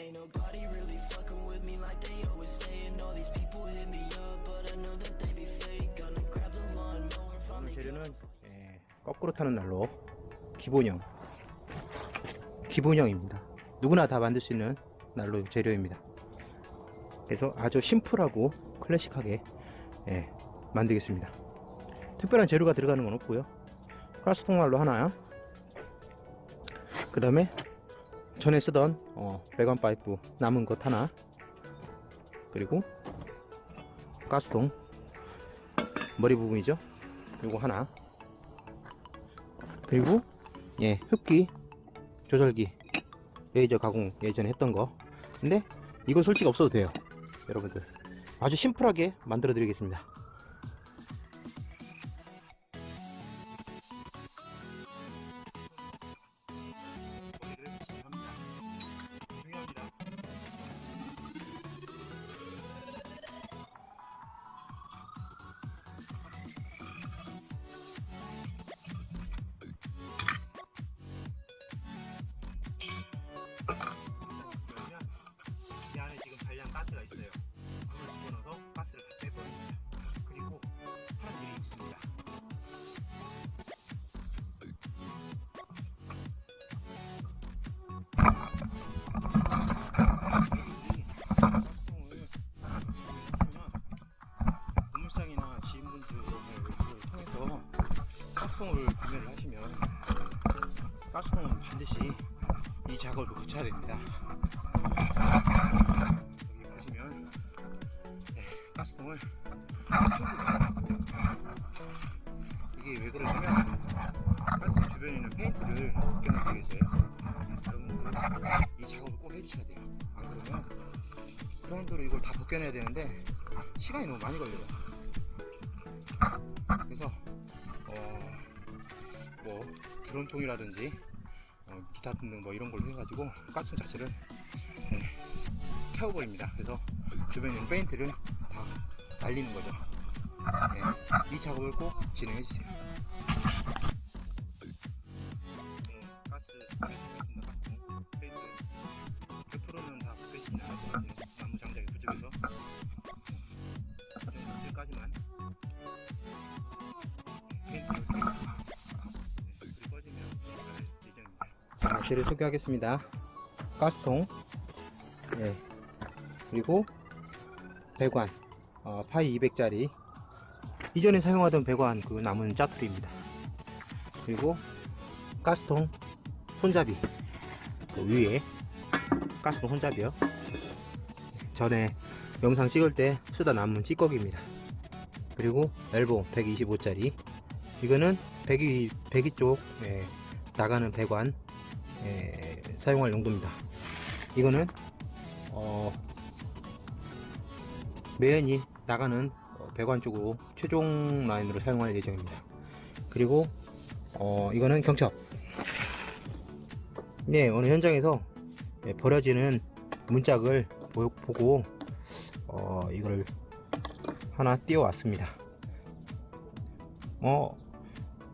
Ain't nobody really fucking with me like they always saying. All these people hit me up, but I know that they be fake. Gonna grab the lawnmower from me. 재료는 예, 거꾸로 타는 난로 기본형 기본형입니다 누구나 다 만들 수 있는 난로 재료입니다 그래서 아주 심플하고 클래식하게 예, 만들겠습니다 특별한 재료가 들어가는 건 없고요 가스통 난로 하나 그 다음에 전에 쓰던 어, 배관 파이프 남은 것 하나. 그리고 가스통. 머리 부분이죠? 요거 하나. 그리고 예 흡기 조절기. 레이저 가공 예전에 했던 거. 근데 이거 솔직히 없어도 돼요 여러분들. 아주 심플하게 만들어 드리겠습니다 반드시 이 작업을 거쳐야 됩니다. 여기 보시면 네, 가스통을. 이게 왜 그러냐면 가스 주변에 있는 페인트를 벗겨내기 위해서요. 여러분들 이 작업을 꼭 해주셔야 돼요. 안 그러면 그라인더로 이걸 다 벗겨내야 되는데 시간이 너무 많이 걸려요. 그래서 어, 뭐 드론통이라든지 어, 기타 등등 뭐 이런 걸로 해가지고 가스 자체를 네, 태워버립니다. 그래서 주변에 있는 페인트를 다 날리는 거죠. 네, 이 작업을 꼭 진행해 주세요. 자, 실을 소개하겠습니다. 가스통, 예, 그리고 배관, 어, 파이 200짜리. 이전에 사용하던 배관 그 남은 짜투리입니다. 그리고 가스통 손잡이 그 위에 가스통 손잡이요. 전에 영상 찍을 때 쓰다 남은 찌꺼기입니다. 그리고 엘보 125짜리 이거는 배기 배기 쪽 예, 나가는 배관 예, 사용할 용도입니다. 이거는 어, 매연이 나가는 어, 배관 쪽으로 최종 라인으로 사용할 예정입니다. 그리고 어, 이거는 경첩. 네, 어느 현장에서 예, 버려지는 문짝을 보, 보고 어, 이걸 하나 띄워왔습니다. 어,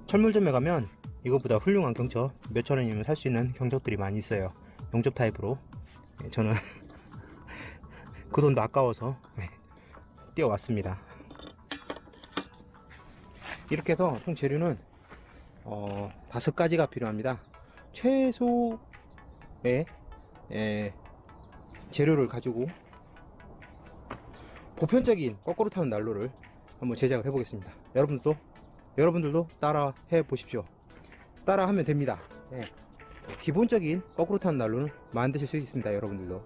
철물점에 가면 이것보다 훌륭한 경첩 몇천 원이면 살 수 있는 경첩들이 많이 있어요. 용접 타입으로. 예, 저는 그 돈도 아까워서 예, 띄워왔습니다. 이렇게 해서 총 재료는 어, 다섯 가지가 필요합니다. 최소의 예, 재료를 가지고 보편적인 거꾸로 타는 난로를 한번 제작을 해보겠습니다. 여러분들도 여러분들도 따라 해 보십시오. 따라 하면 됩니다. 예. 기본적인 거꾸로 타는 난로는 만드실 수 있습니다. 여러분들도.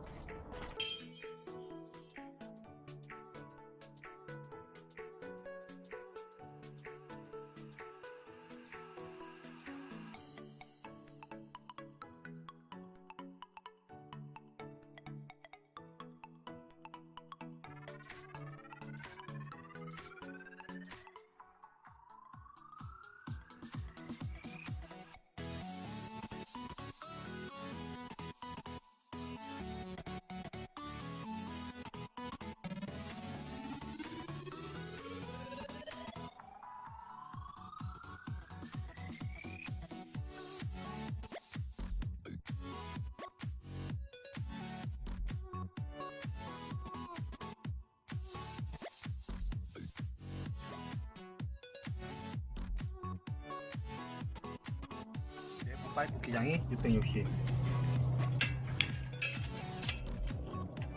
파이프 기장이 660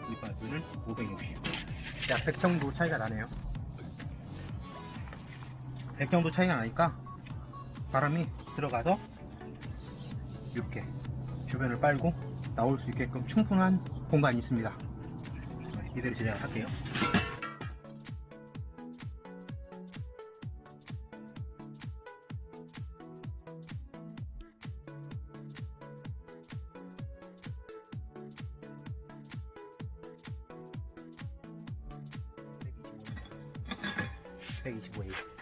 이 파이프는 560약 100 정도 차이가 나네요. 100 정도 차이가 나니까 바람이 들어가서 이렇게 주변을 빨고 나올 수 있게끔 충분한 공간이 있습니다. 네, 이대로 제작할게요 face wave.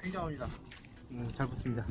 굉장합니다 음, 잘 붙습니다